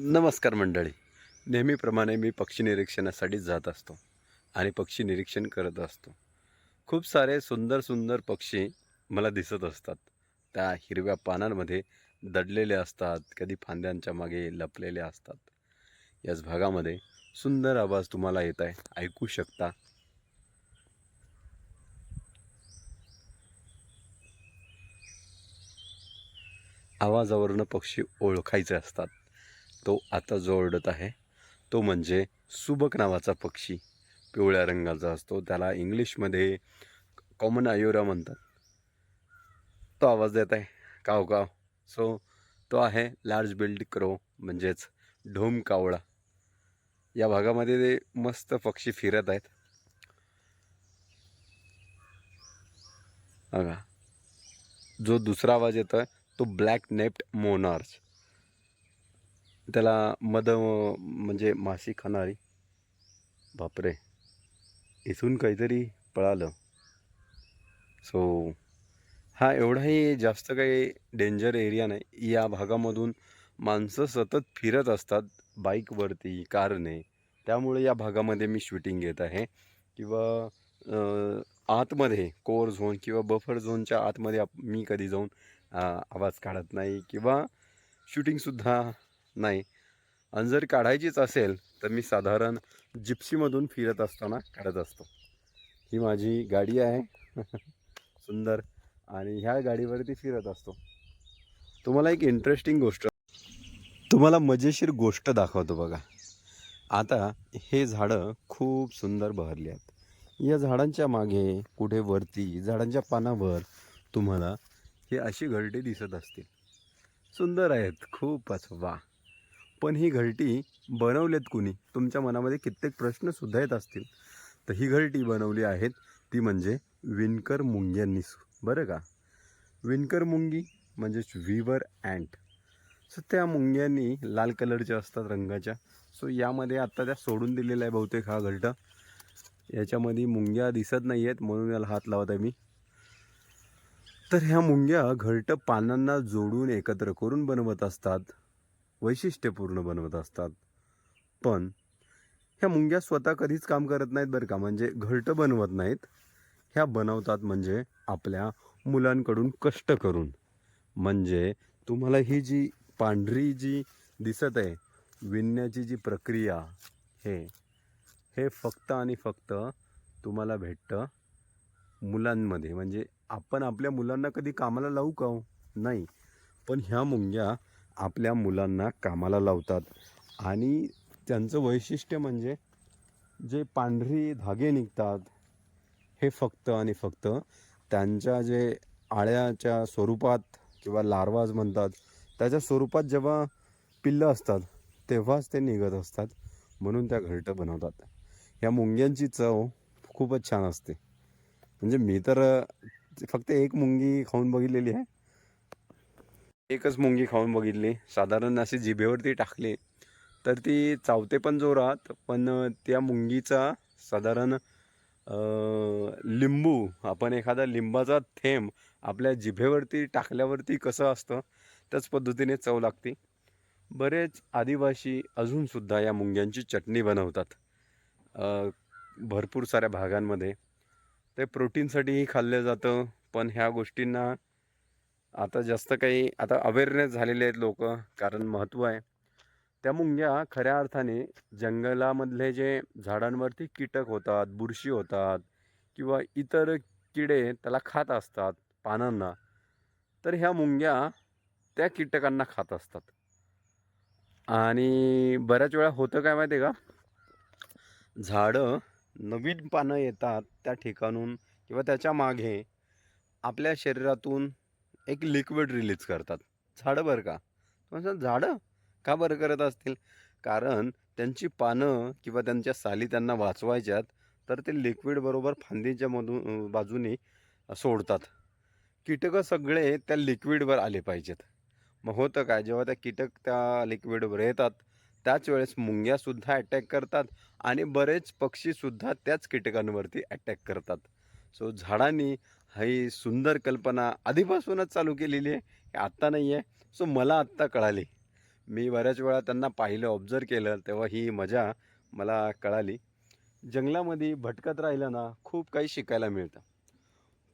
नमस्कार मंडळी. नेहमीप्रमाणे मी पक्षी निरीक्षणासाठी जात असतो आणि पक्षी निरीक्षण करत असतो. खूप सारे सुंदर सुंदर पक्षी मला दिसत असतात. त्या हिरव्या पानांमध्ये दडलेले असतात कधी फांद्यांच्या मागे लपलेले असतात. याच भागामध्ये सुंदर आवाज तुम्हाला येत आहे ऐकू शकता? आवाजावरनं पक्षी ओळखायचे असतात. तो आता जो ओरडत आहे. तो म्हणजे सुबक नावाचा पक्षी. पिवळ्या रंगाचा असतो. त्याला इंग्लिशमध्ये कॉमन आयोरा म्हणतात. तो आवाज देत आहे. काव काव. सो तो आहे लार्ज बिल्ड क्रो म्हणजेच ढोम कावळा. या भागामध्ये ते मस्त पक्षी फिरत आहेत. बघा. जो दुसरा आवाज येतो आहे तो ब्लॅक नेप्ट मोनार्स त्याला मद म्हणजे माशी खाणारी. बापरे. इथून काहीतरी पळालं. सो हा एवढाही जास्त काही डेंजर एरिया नाही. या भागामधून माणसं सतत फिरत असतात बाईकवरती कारने. त्यामुळे या भागामध्ये मी शूटिंग घेत आहे. किंवा आतमध्ये कोर झोन किंवा बफर झोनच्या आतमध्ये मी कधी जाऊन आवाज काढत नाही. किंवा शूटिंगसुद्धा नाही. आणि जर काढायचीच असेल तर मी साधारण जिप्सीमधून फिरत असताना काढत असतो. ही माझी गाडी आहे. सुंदर. आणि ह्या गाडीवरती फिरत असतो. तुम्हाला एक इंटरेस्टिंग गोष्ट तुम्हाला मजेशीर गोष्ट दाखवतो बघा. आता हे झाडं खूप सुंदर बहरली आहेत. या झाडांच्या मागे कुठे वरती झाडांच्या पानावर तुम्हाला हे अशी घरटी दिसत असतील. सुंदर आहेत. खूपच वा पण ही घरटी बनवलेत कुणी? तुमच्या मनामध्ये कित्येक प्रश्नसुद्धा येत असतील. तर ही घरटी बनवली आहेत ती म्हणजे विणकर मुंग्यांनी बरं का? विणकर मुंगी म्हणजेच विवर अँट सो त्या मुंग्यांनी लाल कलरच्या असतात रंगाच्या. सो यामध्ये आत्ता त्या सोडून दिलेल्या आहे बहुतेक हा घरटा. याच्यामध्ये मुंग्या दिसत नाही आहेत म्हणून याला हात लावत आहे मी. तर ह्या मुंग्या घरटं पानांना जोडून एकत्र करून बनवत असतात. वैशिष्ट्यपूर्ण बनवत असतात. पण ह्या मुंग्या स्वतः कधीच काम करत नाहीत बरं का? म्हणजे घरटं बनवत नाहीत. ह्या बनवतात म्हणजे आपल्या मुलांकडून कष्ट करून. म्हणजे तुम्हाला ही जी पांढरी जी दिसत आहे विणण्याची जी प्रक्रिया हे हे फक्त आणि फक्त तुम्हाला भेटतं मुलांमध्ये. म्हणजे आपण आपल्या मुलांना कधी कामाला लावू का हो? नाही. पण ह्या मुंग्या आपल्या मुलांना कामाला लावतात. आणि त्यांचं वैशिष्ट्य म्हणजे जे पांढरी धागे निघतात हे फक्त आणि फक्त त्यांच्या जे आळ्याच्या स्वरूपात किंवा लार्वाज म्हणतात त्याच्या स्वरूपात जेव्हा पिल्लं असतात तेव्हाच ते निघत असतात म्हणून त्या घरटं बनवतात. ह्या मुंग्यांची चव खूपच छान असते. म्हणजे मी तर फक्त एक मुंगी खाऊन बघितलेली आहे एकच मुंगी खाऊन बघितली. साधारण अशी जिभेवरती टाकली. तर ती चावते पण जोरात पण त्या मुंगीचा साधारण लिंबू आपण एखादा लिंबाचा थेंब आपल्या जिभेवरती टाकल्यावरती कसं असतं त्याच पद्धतीने चव लागते. बरेच आदिवासी अजूनसुद्धा या मुंग्यांची चटणी बनवतात. भरपूर साऱ्या भागांमध्ये. ते प्रोटीनसाठीही खाल्लं जातं पण ह्या गोष्टींना आता जास्त काही आता अवेअरनेस झालेले आहेत लोक कारण महत्त्व आहे. त्या मुंग्या खऱ्या अर्थाने जंगलामधले जे झाडांवरती कीटक होतात बुरशी होतात किंवा इतर किडे त्याला खात असतात पानांना तर ह्या मुंग्या त्या कीटकांना खात असतात. आणि बऱ्याच वेळा होतं काय माहिती आहे का? झाडं नवीन पानं येतात त्या ठिकाणून किंवा त्याच्यामागे आपल्या शरीरातून एक लिक्विड रिलीज करतात. झाडं बरं का? म्हणजे झाडं? का बरं करत असतील? कारण त्यांची पानं किंवा त्यांच्या साली त्यांना वाचवायच्यात तर ते लिक्विड बरोबर फांदीच्या मधून बाजूनी बाजूने सोडतात. कीटकं सगळे त्या लिक्विडवर आले पाहिजेत. मग होतं काय? जेव्हा त्या कीटक त्या लिक्विडवर येतात त्याच वेळेस मुंग्यासुद्धा अटॅक करतात आणि बरेच पक्षीसुद्धा त्याच कीटकांवरती अटॅक करतात. सो झाडांनी ही सुंदर कल्पना आधीपासूनच चालू केलेली आहे आत्ता नाही आहे. सो मला आत्ता कळाली. मी बऱ्याच वेळा त्यांना पाहिलं ऑब्झर्व केलं तेव्हा ही मजा मला कळाली. जंगलामध्ये भटकत राहिलं ना खूप काही शिकायला मिळतं.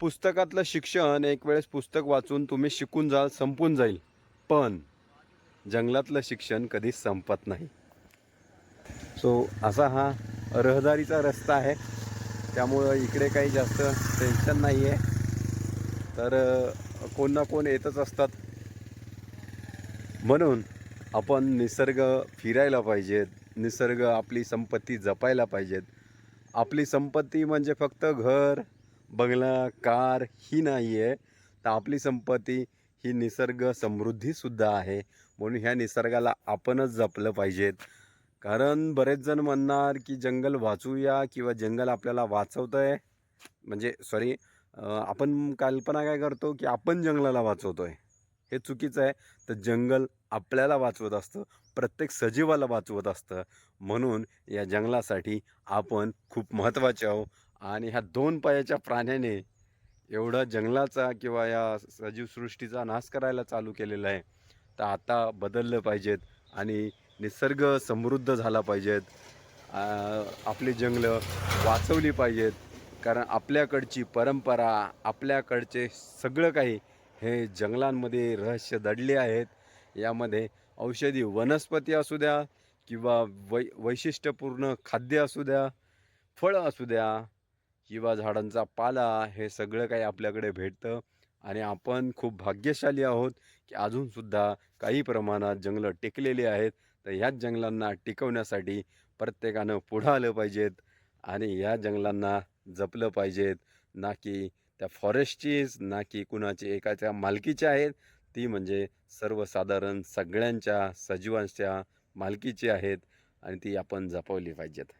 पुस्तकातलं शिक्षण एक वेळेस पुस्तक वाचून तुम्ही शिकून जाल संपून जाईल. पण जंगलातलं शिक्षण कधीच संपत नाही. सो असा हा रहदारीचा रस्ता आहे. त्यामुळं इकडे काही जास्त टेन्शन नाही आहे तर कोण ना कोण येतच असतात. म्हणून आपण निसर्ग फिरायला पाहिजेत. निसर्ग आपली संपत्ती जपायला पाहिजेत. आपली संपत्ती म्हणजे फक्त घर बंगला कार ही नाही आहे तर आपली संपत्ती ही निसर्ग समृद्धीसुद्धा आहे. म्हणून ह्या निसर्गाला आपणच जपलं पाहिजेत. कारण बरेच जण म्हणणार की जंगल वाचूया किंवा जंगल आपल्याला वाचवतं आहे म्हणजे सॉरी आपण कल्पना काय करतो की आपण जंगलाला वाचवतो आहे हे चुकीचं आहे. तर जंगल आपल्याला वाचवत असतं. प्रत्येक सजीवाला वाचवत असतं. म्हणून या जंगलासाठी आपण खूप महत्त्वाचे आहो आणि ह्या दोन पायाच्या प्राण्याने एवढा जंगलाचा किंवा या सजीवसृष्टीचा नाश करायला चालू केलेला आहे. तर आता बदललं पाहिजेत आणि निसर्ग समृद्ध झाला पाहिजेत. आपली जंगलं वाचवली पाहिजेत. कारण आपल्याकडची परंपरा आपल्याकडचे सगळं काही हे जंगलांमध्ये रहस्य दडले आहेत. यामध्ये औषधी वनस्पती असू द्या किंवा वै वैशिष्ट्यपूर्ण खाद्य असू द्या फळं असू द्या किंवा झाडांचा पाला हे सगळं काही आपल्याकडे भेटतं. आणि आपण खूप भाग्यशाली आहोत की अजूनसुद्धा काही प्रमाणात जंगलं टिकलेली आहेत. तर ह्याच जंगलांना टिकवण्यासाठी प्रत्येकानं पुढं आलं पाहिजेत. आणि या जंगलांना जपलं पाहिजेत. ना की त्या फॉरेस्टचीच ना की कुणाची एकाच्या मालकीच्या आहेत. ती म्हणजे सर्वसाधारण सगळ्यांच्या सजीवांच्या मालकीची आहेत आणि ती आपण जपवली पाहिजेत.